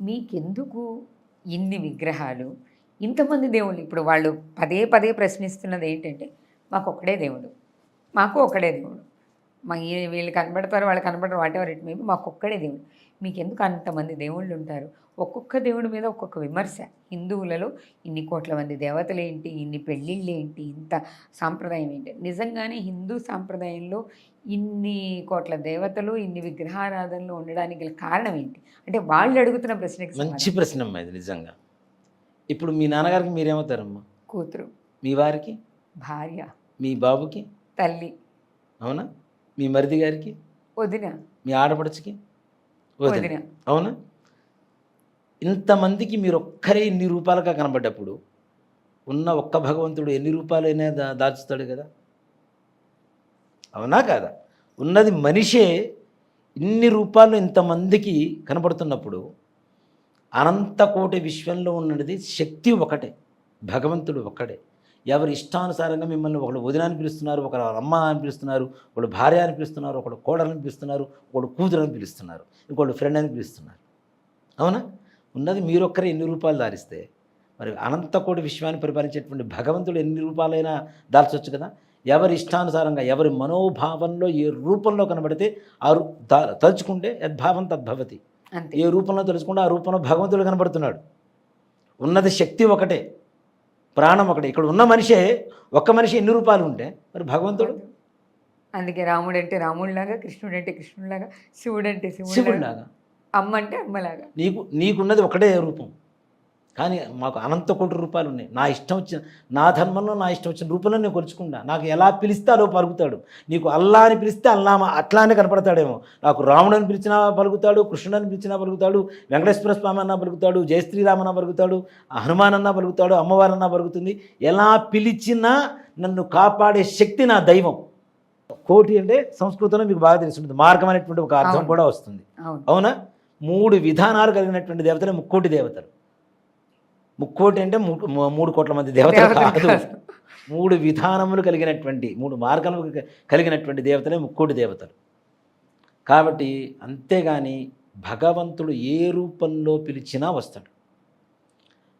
మీకెందుకు ఇన్ని విగ్రహాలు? ఇంతమంది దేవుళ్ళు ఇప్పుడు వాళ్ళు పదే పదే ప్రశ్నిస్తున్నది ఏంటంటే మాకు ఒకడే దేవుడు. మాకు ఒకడే దేవుడు. మా ఈ- వీళ్ళు కనబడతారు వాళ్ళు కనబడరు వాట్ ఎవర్ ఇట్ మేబీ మాకు ఒక్కడే దేవుడు. మీకు ఎందుకు అంతమంది దేవుళ్ళు ఉంటారు? ఒక్కొక్క దేవుడి మీద ఒక్కొక్క విమర్శ. హిందువులలో ఇన్ని కోట్ల మంది దేవతలు ఏంటి? ఇన్ని పెళ్ళిళ్ళు ఏంటి? ఇంత సాంప్రదాయం ఏంటి? నిజంగానే హిందూ సాంప్రదాయంలో ఇన్ని కోట్ల దేవతలు ఇన్ని విగ్రహారాధనలు ఉండడానికి కారణం ఏంటి? అంటే వాళ్ళు అడుగుతున్న ప్రశ్నకి మంచి. ప్రశ్న అమ్మా ఇది నిజంగా. ఇప్పుడు మీ నాన్నగారికి మీరేమవుతారమ్మా? కూతురు. మీ వారికి? భార్య. మీ బాబుకి? తల్లి. అవునా? మీ మరిది గారికి? వదిన. మీ ఆడపడుచుకి? వదిన. అవునా? ఇంతమందికి మీరు ఒక్కరే ఇన్ని రూపాయలుగా కనబడ్డప్పుడు ఉన్న ఒక్క భగవంతుడు ఎన్ని రూపాయలైనా దా దాచుతాడు కదా? అవునా కాదా? ఉన్నది మనిషే ఇన్ని రూపాయలు ఇంతమందికి కనపడుతున్నప్పుడు అనంత కోటి విశ్వంలో ఉన్నది శక్తి ఒకటే భగవంతుడు ఒక్కడే ఎవరి ఇష్టానుసారంగా మిమ్మల్ని ఒకడు వదిన అని పిలుస్తున్నారు ఒకడు అమ్మ అని పిలుస్తున్నారు ఒకడు భార్య అని పిలుస్తున్నారు ఒకడు కోడలని పిలుస్తున్నారు ఒకడు కూతురు అని పిలుస్తున్నారు ఇంకోటి ఫ్రెండ్ అని పిలుస్తున్నారు. అవునా? ఉన్నది మీరొక్కరే ఎన్ని రూపాయలు దారిస్తే మరి అనంత కోటి విశ్వాన్ని పరిపాలించేటువంటి భగవంతుడు ఎన్ని రూపాయలైనా దాల్చొచ్చు కదా? ఎవరి ఇష్టానుసారంగా ఎవరి మనోభావంలో ఏ రూపంలో కనబడితే ఆ రూ దా తలుచుకుంటే యద్భావం తద్భవతి ఏ రూపంలో తెలుసుకుంటే ఆ రూపంలో భగవంతుడు కనబడుతున్నాడు. ఉన్నది శక్తి ఒకటే. ప్రాణం ఒకటే. ఇక్కడ ఉన్న మనిషే ఒక్క మనిషి ఎన్ని రూపాయలు ఉంటే? మరి భగవంతుడు? అందుకే రాముడు అంటే రాముడిలాగా కృష్ణుడు అంటే కృష్ణుడిలాగా శివుడు అంటే శివుడిలాగా. అమ్మ అంటే అమ్మలాగా. నీకు నీకున్నది ఒకటే రూపం. కానీ మాకు అనంత కోటి రూపాయలు ఉన్నాయి. నా ఇష్టం వచ్చిన నా ధర్మంలో నా ఇష్టం వచ్చిన రూపంలో నేను కొలుచుకుంటా. నాకు ఎలా పిలిస్తే అలో పలుకుతాడు. నీకు అల్లా అని పిలిస్తే అల్లా అట్లానే కనపడతాడేమో. నాకు రాముడు అని పిలిచినా పలుకుతాడు కృష్ణుడు అని పిలిచినా పలుకుతాడు వెంకటేశ్వర స్వామి అన్నా పలుకుతాడు జయ శ్రీరామ్ అన్నా పలుకుతాడు హనుమాన్ అన్నా పలుకుతాడు అమ్మవారన్నా పలుకుతుంది. ఎలా పిలిచినా నన్ను కాపాడే శక్తి నా దైవం. కోటి అంటే సంస్కృతంలో మీకు బాగా తెలుసుంటుంది. మార్గం అనేటువంటి ఒక అర్థం. కూడా వస్తుంది. అవును. అవునా? మూడు విధానాలు కలిగినటువంటి దేవతలే ముక్కోటి దేవతలు. ముక్కోటి అంటే మూడు కోట్ల మంది దేవతలు కాదు. మూడు విధానములు కలిగినటువంటి మూడు మార్గములు కలిగినటువంటి దేవతలే ముక్కోటి దేవతలు. కాబట్టి అంతేగాని భగవంతుడు ఏ రూపంలో పిలిచినా వస్తాడు.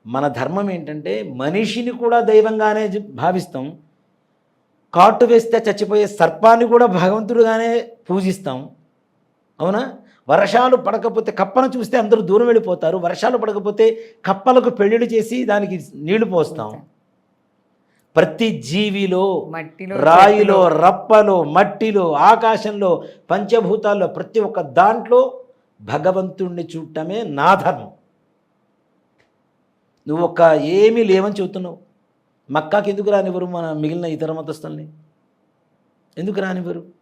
మన ధర్మం ఏంటంటే మనిషిని కూడా దైవంగానే భావిస్తాం. కాటు వేస్తే చచ్చిపోయే సర్పాన్ని కూడా భగవంతుడుగానే పూజిస్తాం. అవునా? వర్షాలు పడకపోతే కప్పను చూస్తే అందరూ దూరం వెళ్ళిపోతారు. వర్షాలు పడకపోతే కప్పలకు పెళ్ళిళ్ళు చేసి దానికి నీళ్ళు పోస్తాం. ప్రతి జీవిలో మట్టిలో రాయిలో రప్పలో మట్టిలో ఆకాశంలో పంచభూతాల్లో ప్రతి ఒక్క దాంట్లో భగవంతుణ్ణి చూడటమే నా ధర్మం. నువ్వు ఒక్క ఏమీ లేవని చెబుతున్నావు. మక్కాకి ఎందుకు రానివ్వరు మన మిగిలిన ఇతర మతస్థుల్ని? ఎందుకు రానివ్వరు?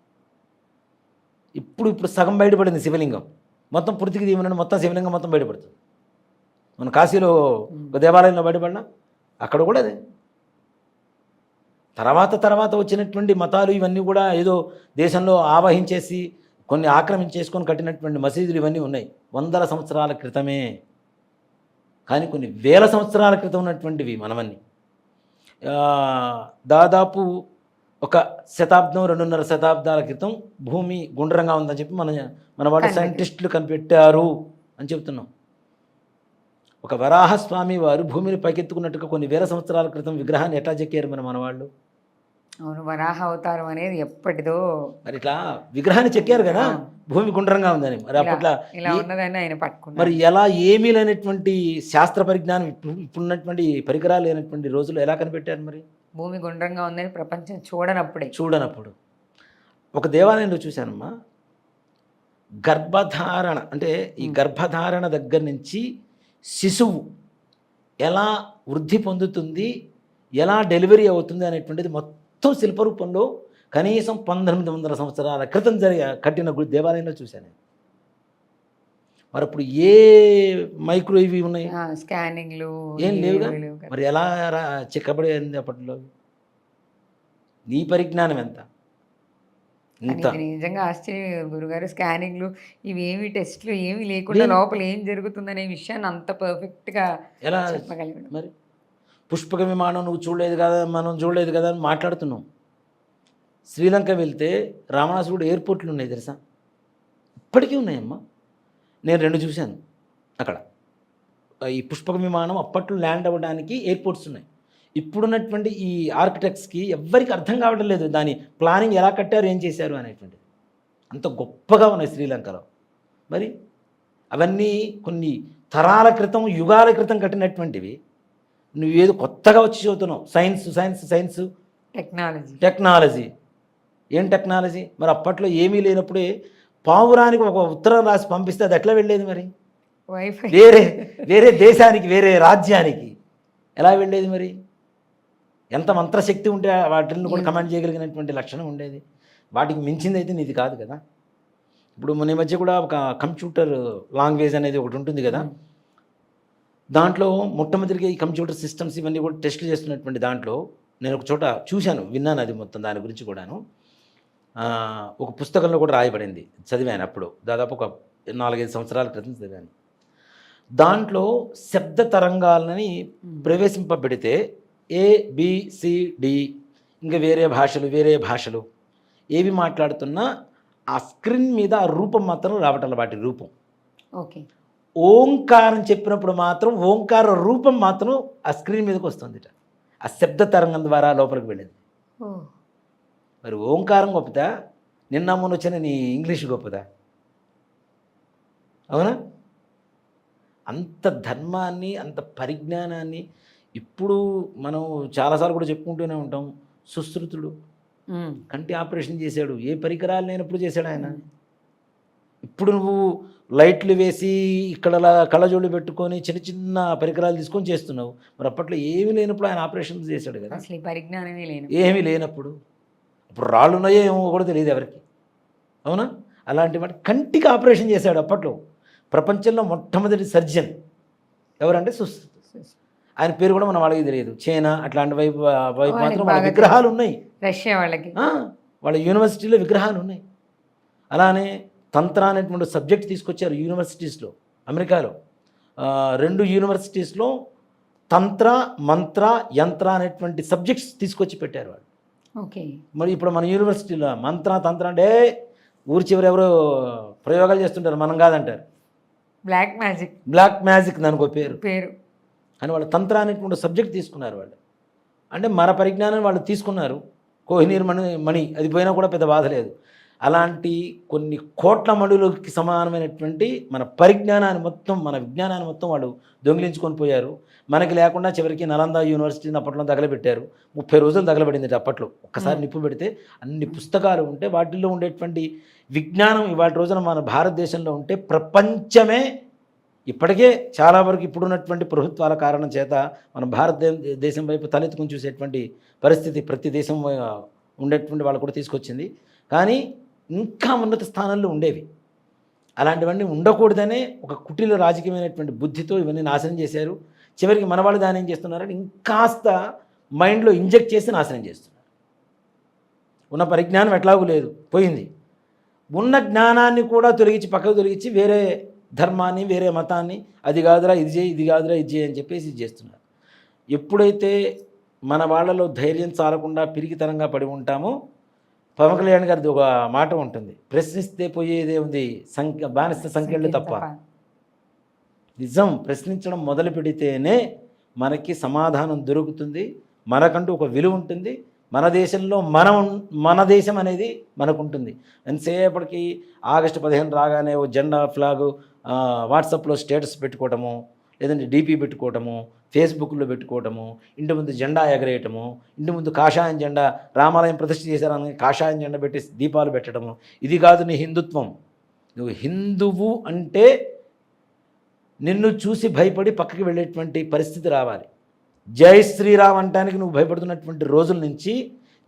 ఇప్పుడు ఇప్పుడు సగం బయటపడింది శివలింగం. మొత్తం పూర్తికి దీవెనండి మొత్తం శివలింగం మొత్తం బయటపడుతుంది. మన కాశీలో ఒక దేవాలయంలో బయటపడినా అక్కడ కూడా అదే. తర్వాత తర్వాత వచ్చినటువంటి మతాలు ఇవన్నీ కూడా ఏదో దేశంలో ఆవహించేసి కొన్ని ఆక్రమించేసుకొని కట్టినటువంటి మసీదులు ఇవన్నీ ఉన్నాయి. వందల సంవత్సరాల క్రితమే. కానీ కొన్ని వేల సంవత్సరాల క్రితం ఉన్నటువంటివి మనమన్నీ దాదాపు ఒక శతాబ్దం రెండున్నర శతాబ్దాల క్రితం భూమి గుండ్రంగా ఉందని చెప్పి మన మన వాళ్ళ. సైంటిస్టులు కనిపెట్టారు అని చెప్తున్నాం ఒక వరాహస్వామి వారు భూమిని పైకెత్తుకున్నట్టుగా కొన్ని వేల సంవత్సరాల క్రితం విగ్రహాన్ని ఎట్లా చెక్కారు మన మనవాళ్ళు అవును వరాహ అవతారం అనేది ఎప్పటిదో. మరి ఇట్లా విగ్రహాన్ని చెక్కారు కదా. భూమి గుండ్రంగా ఉందని. మరి అప్పట్లో ఇలా ఉన్నదని ఆయన పట్టుకున్నారు. మరి ఎలా ఏమీ లేనటువంటి శాస్త్ర పరిజ్ఞానం ఇప్పుడు ఇప్పుడున్నటువంటి పరికరాలు లేనటువంటి రోజులు ఎలా కనిపెట్టారు మరి? భూమి గుండ్రంగా ఉందని ప్రపంచం చూడనప్పుడే. చూడనప్పుడు. ఒక దేవాలయంలో చూశానమ్మా. గర్భధారణ అంటే ఈ గర్భధారణ దగ్గర నుంచి శిశువు ఎలా వృద్ధి పొందుతుంది ఎలా డెలివరీ అవుతుంది అనేటువంటిది మొత్తం శిల్పరూపంలో కనీసం పంతొమ్మిది వందల సంవత్సరాల క్రితం జరిగే కట్టిన గుడి దేవాలయంలో చూశాను. మరి అప్పుడు ఏ మైక్రో ఇవి ఉన్నాయి స్కానింగ్లు ఏం లేవుగా. మరి ఎలా చిక్కబడింది అప్పట్లో? నీ పరిజ్ఞానం ఎంత? నిజంగా ఆశ్చర్యం గురుగారు. స్కానింగ్లు ఇవి ఏమి టెస్ట్లు ఏమి లేకుండా. లోపల ఏం జరుగుతుందనే విషయాన్ని అంత పర్ఫెక్ట్గా ఎలా చెప్పగలిగాడు. మరి? పుష్పక విమానం నువ్వు చూడలేదు కదా మనం చూడలేదు కదా అని మాట్లాడుతున్నాం. శ్రీలంక వెళ్తే రావణాసురుడు ఎయిర్పోర్ట్లు ఉన్నాయి తెలుసా? ఇప్పటికీ ఉన్నాయమ్మా. నేను రెండు చూశాను అక్కడ. ఈ పుష్పక విమానం అప్పట్లో ల్యాండ్ అవ్వడానికి ఎయిర్పోర్ట్స్ ఉన్నాయి. ఇప్పుడున్నటువంటి ఈ ఆర్కిటెక్ట్స్కి ఎవ్వరికి అర్థం కావడం లేదు దాని ప్లానింగ్ ఎలా కట్టారు ఏం చేశారు అనేటువంటిది. అంత గొప్పగా ఉన్నాయి శ్రీలంకలో. మరి అవన్నీ కొన్ని తరాల క్రితం యుగాల క్రితం కట్టినటువంటివి. నువ్వేదో కొత్తగా వచ్చి చదువుతున్నావు. Science science science technology technology ఏం టెక్నాలజీ మరి అప్పట్లో ఏమీ లేనప్పుడే పావురానికి ఒక ఉత్తరం రాసి పంపిస్తే అది ఎట్లా వెళ్ళేది మరి? వైఫై వేరే వేరే దేశానికి వేరే రాజ్యానికి ఎలా వెళ్ళేది మరి? ఎంత మంత్రశక్తి ఉంటే వాటిని కూడా కమాండ్ చేయగలిగినటువంటి లక్షణం ఉండేది. వాటికి మించింది అయితే నీది కాదు కదా. ఇప్పుడు మన మధ్య కూడా ఒక కంప్యూటర్ లాంగ్వేజ్ అనేది ఒకటి ఉంటుంది కదా. దాంట్లో మొట్టమొదటిగా ఈ కంప్యూటర్ సిస్టమ్స్ ఇవన్నీ కూడా టెస్టులు చేస్తున్నటువంటి దాంట్లో నేను ఒక చోట చూశాను విన్నాను అది మొత్తం దాని గురించి కూడాను. ఒక పుస్తకంలో కూడా రాయబడింది చదివాను అప్పుడు. దాదాపు ఒక నాలుగైదు సంవత్సరాల క్రితం చదివాను. దాంట్లో శబ్ద తరంగాలని ప్రవేశింపబెడితే ఏ బి, సి, డి ఇంకా వేరే భాషలు వేరే భాషలు ఏవి మాట్లాడుతున్నా ఆ స్క్రీన్ మీద ఆ రూపం మాత్రం రావటం వాటి రూపం. ఓకే. ఓంకారం చెప్పినప్పుడు మాత్రం ఓంకార రూపం మాత్రం ఆ స్క్రీన్ మీదకి వస్తుంది ఆ శబ్ద తరంగం ద్వారా లోపలికి వెళ్ళింది. మరి ఓంకారం గొప్పదా? నిన్న మొన్న వచ్చిన నీ ఇంగ్లీష్ గొప్పదా? అవునా? అంత ధర్మాన్ని అంత పరిజ్ఞానాన్ని ఇప్పుడు మనం చాలాసార్లు కూడా చెప్పుకుంటూనే ఉంటాం. సుశ్రుతుడు. కంటి ఆపరేషన్ చేశాడు. ఏ పరికరాలు లేనప్పుడు చేశాడు ఆయన? ఇప్పుడు నువ్వు లైట్లు వేసి ఇక్కడ కళ్ళజోళ్ళు పెట్టుకొని చిన్న చిన్న పరికరాలు తీసుకొని చేస్తున్నావు. మరి అప్పట్లో ఏమీ లేనప్పుడు ఆయన ఆపరేషన్ చేశాడు కదా. అసలు పరిజ్ఞానమే లేను ఏమీ లేనప్పుడు. ఇప్పుడు రాళ్ళు ఉన్నాయో ఏమో కూడా తెలియదు ఎవరికి. అవునా? అలాంటి మాట కంటికి ఆపరేషన్ చేశాడు అప్పట్లో. ప్రపంచంలో మొట్టమొదటి సర్జన్. ఎవరంటే సుశ్రుత ఆయన పేరు కూడా మన వాళ్ళకి తెలియదు. చైనా అట్లాంటి వైపు వైపు మాత్రం వాళ్ళ విగ్రహాలు ఉన్నాయి. రష్యా వాళ్ళకి. వాళ్ళ యూనివర్సిటీలో విగ్రహాలు ఉన్నాయి. అలానే తంత్ర అనేటువంటి సబ్జెక్ట్ తీసుకొచ్చారు యూనివర్సిటీస్లో అమెరికాలో. రెండు యూనివర్సిటీస్లో తంత్ర మంత్ర యంత్ర అనేటువంటి సబ్జెక్ట్స్ తీసుకొచ్చి పెట్టారు వాళ్ళు. ఓకే. మరి ఇప్పుడు మన యూనివర్సిటీలో మంత్ర తంత్ర అంటే ఊరి చివరి ఎవరో ప్రయోగాలు చేస్తుంటారు మనం కాదంటారు. బ్లాక్ మ్యాజిక్ బ్లాక్ మ్యాజిక్ దానికో పేరు. పేరు. అని వాళ్ళు తంత్ర అనేటువంటి సబ్జెక్ట్ తీసుకున్నారు వాళ్ళు. అంటే మన పరిజ్ఞానం వాళ్ళు తీసుకున్నారు. కోహినీర్ మణి మణి అది పోయినా కూడా పెద్ద బాధ లేదు. అలాంటి కొన్ని కోట్ల మణులకి సమానమైనటువంటి మన పరిజ్ఞానాన్ని మొత్తం మన విజ్ఞానాన్ని మొత్తం వాళ్ళు దొంగిలించుకొని పోయారు. మనకి లేకుండా చివరికి నలంద యూనివర్సిటీని అప్పట్లో తగలబెట్టారు. ముప్పై రోజులు తగలబడింది అప్పట్లో. ఒక్కసారి నిప్పు పెడితే అన్ని పుస్తకాలు ఉంటే వాటిల్లో ఉండేటువంటి విజ్ఞానం ఇవాళ రోజున మన భారతదేశంలో ఉంటే ప్రపంచమే ఇప్పటికే చాలా వరకు ఇప్పుడున్నటువంటి ప్రభుత్వాల కారణం చేత మన భారతదే దేశం వైపు తలెత్తుకుని చూసేటువంటి పరిస్థితి ప్రతి దేశం ఉండేటువంటి వాళ్ళు కూడా తీసుకొచ్చింది. కానీ ఇంకా ఉన్నత స్థానాల్లో ఉండేవి. అలాంటివన్నీ ఉండకూడదనే ఒక కుటిల రాజకీయమైనటువంటి బుద్ధితో ఇవన్నీ నాశనం చేశారు. చివరికి మన వాళ్ళు దాని ఏం చేస్తున్నారంటే ఇంకాస్త మైండ్లో ఇంజెక్ట్ చేసి నాశనం చేస్తున్నారు. ఉన్న పరిజ్ఞానం ఎట్లాగూ లేదు పోయింది. ఉన్న జ్ఞానాన్ని కూడా తొలగించి పక్కకు తొలగించి వేరే ధర్మాన్ని వేరే మతాన్ని అది కాదురా ఇది చేయి ఇది కాదురా ఇది చేయి అని చెప్పేసి ఇది చేస్తున్నారు. ఎప్పుడైతే మన వాళ్ళలో ధైర్యం చాలకుండా పిరికితనంగా పడి ఉంటామో పవన్ కళ్యాణ్ గారిది ఒక మాట ఉంటుంది. ప్రశ్నిస్తే పోయేదే ఉంది. సంఖ్య బానిస సంఖ్యలు తప్ప. నిజం ప్రశ్నించడం మొదలు పెడితేనే మనకి సమాధానం దొరుకుతుంది. మనకంటూ ఒక విలువ ఉంటుంది. మన దేశంలో మనం మన దేశం అనేది మనకు ఉంటుంది ఎంతసేపటికి ఆగస్టు పదిహేను రాగానే ఓ జెండా ఫ్లాగు వాట్సాప్లో స్టేటస్ పెట్టుకోవటము లేదంటే డీపీ పెట్టుకోవటము ఫేస్బుక్లో పెట్టుకోవటము ఇంటి ముందు జెండా ఎగరేయటము ఇంటి ముందు కాషాయం జెండా రామాలయం ప్రతిష్ఠ చేశారని కాషాయం జెండా పెట్టి దీపాలు పెట్టడము ఇది కాదు నీ హిందుత్వం. నువ్వు హిందువు అంటే నిన్ను చూసి భయపడి పక్కకి వెళ్ళేటువంటి పరిస్థితి రావాలి. జై శ్రీరామ్ అంటానికి నువ్వు భయపడుతున్నటువంటి రోజుల నుంచి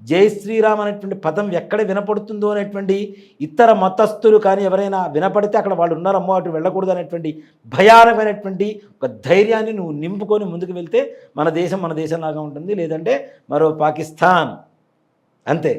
జై శ్రీరామ్ అనేటువంటి పదం ఎక్కడ వినపడుతుందో అనేటువంటి ఇతర మతస్థులు కానీ ఎవరైనా వినపడితే అక్కడ వాళ్ళు ఉన్నారమ్మో అటు వెళ్ళకూడదు అనేటువంటి భయానకమైనటువంటి ఒక ధైర్యాన్ని నువ్వు నింపుకొని ముందుకు వెళ్తే మన దేశం మన దేశంలాగా ఉంటుంది లేదంటే మరో పాకిస్తాన్. అంతే.